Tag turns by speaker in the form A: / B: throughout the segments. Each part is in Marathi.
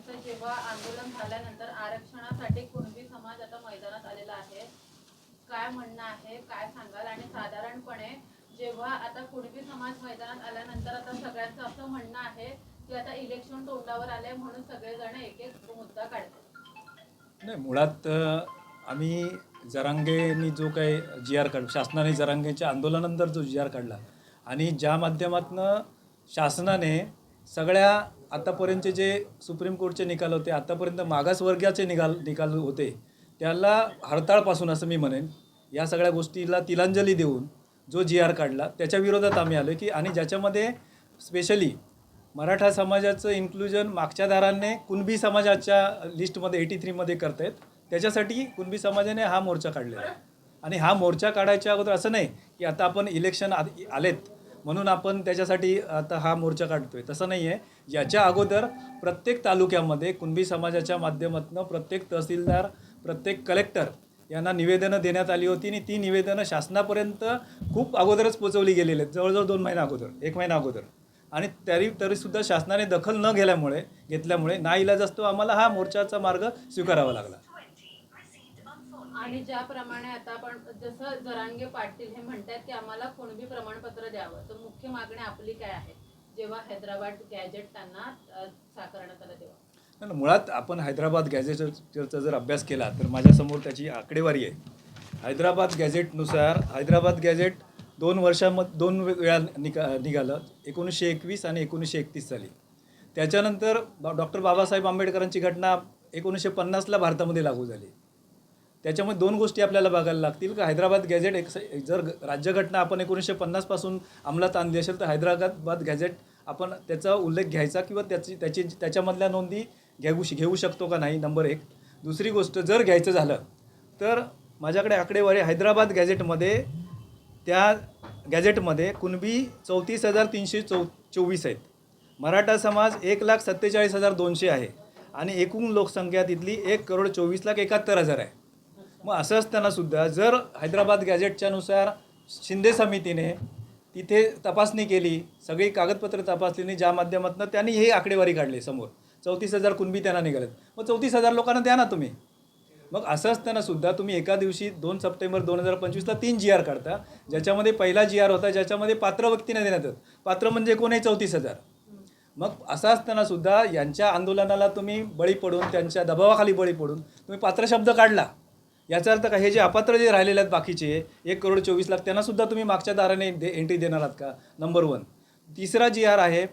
A: यांचं जेव्हा आंदोलन झाल्यानंतर आरक्षणासाठी कुणबी समाज आता मैदानात आलेला आहे. काय म्हणणं आहे काय सांगाल? आणि साधारणपणे जेव्हा आता कुणबी समाज मैदानात आल्यानंतर आता सगळ्यांचं असं म्हणणं आहे की आता इलेक्शन तोंडावर आलंय म्हणून सगळेजण एक एक मुद्दा काढतात.
B: नाही मुळात आम्ही जरांगेनी जो काही जी आर काढ शासनाने जरांगेच्या आंदोलनानंतर जो जी आर काढला आणि ज्या माध्यमातनं शासनाने सगळ्या आतापर्यंतचे जे सुप्रीम कोर्टचे निकाल होते आतापर्यंत मागासवर्गाचे निकाल निकाल होते त्याला हरताळपासून असं मी म्हणेन या सगळ्या गोष्टीला तिलांजली देऊन जो जी आर काढला त्याच्या विरोधात आम्ही आलो की आणि ज्याच्यामध्ये स्पेशली मराठा समाजाचं इन्क्लुजन मागच्या दाराने कुणबी समाजाच्या लिस्टमध्ये एटी थ्रीमध्ये करतायत त्याच्यासाठी कुणबी समाजाने हा मोर्चा काढलेला आहे. आणि हा मोर्चा काढायच्या अगोदर असं नाही की आता आपण इलेक्शन आलेत म्हणून आपण त्याच्यासाठी आता हा मोर्चा काढतोय. तसं नाही आहे याच्या अगोदर प्रत्येक तालुक्यामध्ये कुणबी समाजाच्या माध्यमातून प्रत्येक तहसीलदार प्रत्येक कलेक्टर यांना निवेदनं देण्यात आली होती आणि ती निवेदनं शासनापर्यंत खूप अगोदरच पोचवली गेलेली आहेत. जवळजवळ दोन महिना अगोदर एक महिना अगोदर. आणि तरी तरीसुद्धा शासनाने दखल न घेल्यामुळे घेतल्यामुळे ना असतो आम्हाला हा मोर्चाचा मार्ग स्वीकारावा लागला.
A: आणि ज्याप्रमाणे आता आपण जसं जरांगे पाटील हे म्हणतात की आम्हाला कुणबी प्रमाणपत्र द्यावं तर मुख्य मागणी आपली काय आहे जेव्हा हैदराबाद गॅजेट त्यांना साकारण्यात आलं तेव्हा.
B: मुळात आपण हैदराबाद गॅझेटचा जर अभ्यास केला तर माझ्यासमोर त्याची आकडेवारी आहे. हैदराबाद गॅझेटनुसार हैदराबाद गॅझेट दोन वर्षामध्ये दोन वेळा निका निघालं एकोणीसशे एकवीस आणि एकोणीसशे एकतीस साली. त्याच्यानंतर डॉक्टर बाबासाहेब आंबेडकरांची घटना एकोणीसशे पन्नासला भारतामध्ये लागू झाली. त्याच्यामुळे दोन गोष्टी आपल्याला बघायला लागतील. का हैदराबाद गॅझेट एक जर राज्यघटना आपण एकोणीसशे पन्नासपासून अंमलात आणली असेल तर हैदराबाद गॅझेट आपण त्याचा उल्लेख घ्यायचा किंवा त्याची त्याची त्याच्यामधल्या नोंदी घेऊ घेऊ शकतो का नाही नंबर एक. दुसरी गोष्ट जर घ्यायचं झालं तर माझ्याकडे आकडेवारी हैदराबाद गॅझेटमध्ये त्या गॅझेटमध्ये कुणबी चौतीस हजार तीनशे चौ चोवीस आहेत. मराठा समाज एक लाख सत्तेचाळीस हजार दोनशे आहे आणि एकूण लोकसंख्या तिथली एक करोड चोवीस लाख एकाहत्तर हजार आहे. मग असं असताना सुद्धा जर हैदराबाद गॅझेटच्यानुसार शिंदे समितीने तिथे तपासणी केली सगळी कागदपत्र आणि ज्या माध्यमातून त्यांनी हे आकडेवारी काढली समोर. चौतीस हजार कुणबी त्यांना निघालेत. मग चौतीस हजार लोकांना द्या ना तुम्ही. मग असं असताना सुद्धा तुम्ही एका दिवशी दोन सप्टेंबर दोन हजार पंचवीसला तीन जी आर काढता ज्याच्यामध्ये पहिला जी आर होता ज्याच्यामध्ये पात्र व्यक्तीने देण्यात येत. पात्र म्हणजे कोण आहे? चौतीस हजार. मग असं असताना सुद्धा यांच्या आंदोलनाला तुम्ही बळी पडून त्यांच्या दबावाखाली बळी पडून तुम्ही पात्र शब्द काढला. याचा अर्थ का हे जे अपात्र जे राहिलेले आहेत बाकीचे एक करोड चोवीस लाख त्यांना सुद्धा तुम्ही मागच्या दाराने दे एंट्री देणार आहात का? नंबर वन तिसरा जी आर आहे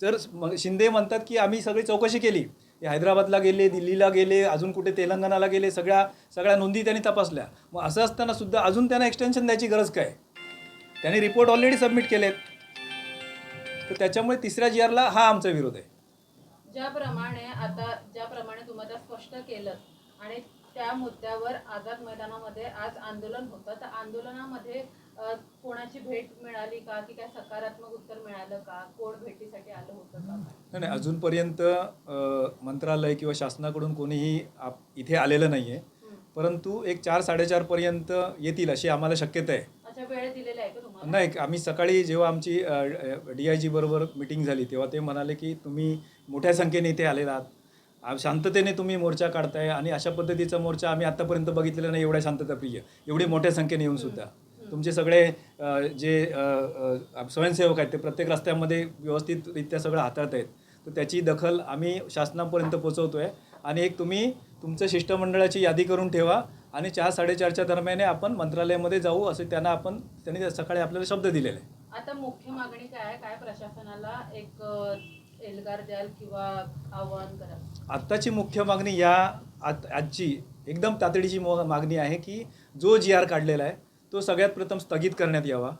B: तर शिंदे म्हणतात की आम्ही सगळी चौकशी केली. हे हैदराबादला गेले दिल्लीला गेले अजून कुठे तेलंगणाला गेले सगळ्या सगळ्या नोंदी त्यांनी तपासल्या. मग असं असताना सुद्धा अजून त्यांना एक्सटेन्शन द्यायची गरज काय? त्यांनी रिपोर्ट ऑलरेडी सबमिट केलेत. तर त्याच्यामुळे तिसऱ्या जी आरला हा आमचा विरोध आहे.
A: ज्याप्रमाणे आता ज्याप्रमाणे तुम्हाला स्पष्ट केलं आणि त्या मुद्द्यावर आझाद मैदानामध्ये आज आंदोलन होतं. तर आंदोलनामध्ये कोणाची भेट मिळाली का? की काय सकारात्मक उत्तर मिळालं का? कोण भेटीसाठी आलं होतं का?
B: नाही नाही अजूनपर्यंत मंत्रालय किंवा शासनाकडून कोणीही आप इथे आलेलं नाही आहे. परंतु एक चार साडेचारपर्यंत येतील अशी आम्हाला शक्यता आहे. नाही आम्ही सकाळी जेव्हा आमची डी आय जी बरोबर मिटिंग झाली तेव्हा ते म्हणाले की तुम्ही मोठ्या संख्येने इथे आलेला आहात. शांततेने तुम्ही मोर्चा काढताय आणि अशा पद्धतीचा मोर्चा आम्ही आत्तापर्यंत बघितलेला नाही एवढ्या शांतताप्रिय. एवढी मोठ्या संख्येने येऊन सुद्धा. तुमचे सगळे जे स्वयंसेवक आहेत ते प्रत्येक रस्त्यामध्ये व्यवस्थितरित्या सगळं हाताळत आहेत. तर त्याची दखल आम्ही शासनापर्यंत पोचवतो आहे आणि एक तुम्ही तुमचं शिष्टमंडळाची यादी करून ठेवा आणि चार साडेचारच्या दरम्याने आपण मंत्रालयामध्ये जाऊ असे त्यांना आपण त्यांनी सकाळी आपल्याला शब्द दिलेले.
A: आता मुख्य मागणी काय आहे? काय प्रशासनाला एक एल्गार द्याल किंवा आवाहन कराल?
B: आत्ताची मुख्य मागणी या आत आजची एकदम तातडीची मागणी आहे की जो जी आर काढलेला आहे तो सगळ्यात प्रथम स्थगित करण्यात यावा.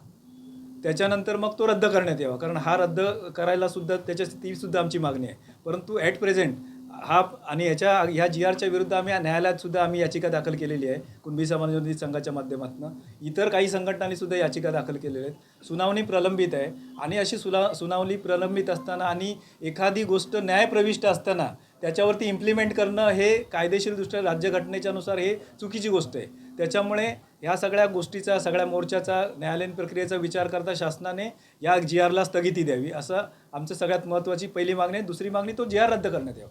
B: त्याच्यानंतर मग तो रद्द करण्यात यावा. कारण हा रद्द करायला सुद्धा त्याच्या ती सुद्धा आमची मागणी आहे. परंतु ॲट प्रेझेंट हा आणि याच्या ह्या जी आरच्या विरुद्ध आम्ही न्यायालयात सुद्धा आम्ही याचिका दाखल केलेली आहे. कुणबी समाजवादी संघाच्या माध्यमातून. इतर काही संघटनांनी सुद्धा याचिका दाखल केलेल्या आहेत. सुनावणी प्रलंबित आहे. आणि अशी सुला सुनावणी प्रलंबित असताना आणि एखादी गोष्ट न्यायप्रविष्ट असताना त्याच्यावरती इम्प्लिमेंट करणं हे कायदेशीरदृष्ट्या राज्यघटनेच्यानुसार हे चुकीची गोष्ट आहे. त्याच्यामुळे ह्या सगळ्या गोष्टीचा सगळ्या मोर्चाचा न्यायालयीन प्रक्रियेचा विचार करता शासनाने या जी आरला स्थगिती द्यावी. असं आमचं सगळ्यात महत्त्वाची पहिली मागणी आहे. दुसरी मागणी तो जी आर रद्द करण्यात यावा.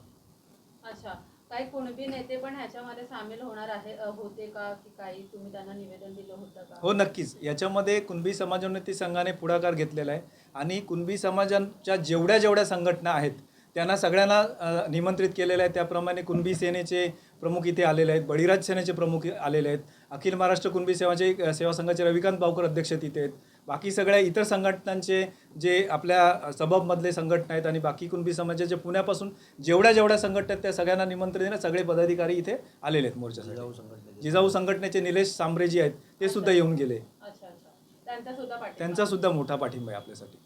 A: अच्छा. काही कुणबी नेते पण ह्याच्यामध्ये सामील होणार आहे अ, होते का की काही तुम्ही त्यांना निवेदन दिलं होतं का?
B: हो नक्कीच. याच्यामध्ये कुणबी समाजोन्नती संघाने पुढाकार घेतलेला आहे आणि कुणबी समाजांच्या जेवढ्या जेवढ्या संघटना आहेत त्यांना सगळ्यांना अ, निमंत्रित केलेलं आहे. त्याप्रमाणे कुणबी सेनेचे प्रमुख इथे आलेले आहेत बळीराज सेनेचे प्रमुख आलेले आहेत. अखिल महाराष्ट्र कुणबी सेवाचे अ, सेवा संघाचे रविकांत बावकर अध्यक्ष तिथे आहेत. बाकी सगळ्या इतर संघटनांचे जे आपल्या सबबमधले संघटना आहेत आणि बाकी कुणबी समाजाचे पुण्यापासून जेवढ्या जेवढ्या संघटना आहेत त्या सगळ्यांना निमंत्रण आहे. सगळे पदाधिकारी इथे आलेले आहेत मोर्चासाठी. जिजाऊ संघटनेचे. निलेश सांबरे जी आहेत ते सुद्धा येऊन गेले.
A: अच्छा अच्छा. त्यांचा सुद्धा पाठिंबा.
B: त्यांचा सुद्धा मोठा पाठिंबा आहे आपल्यासाठी.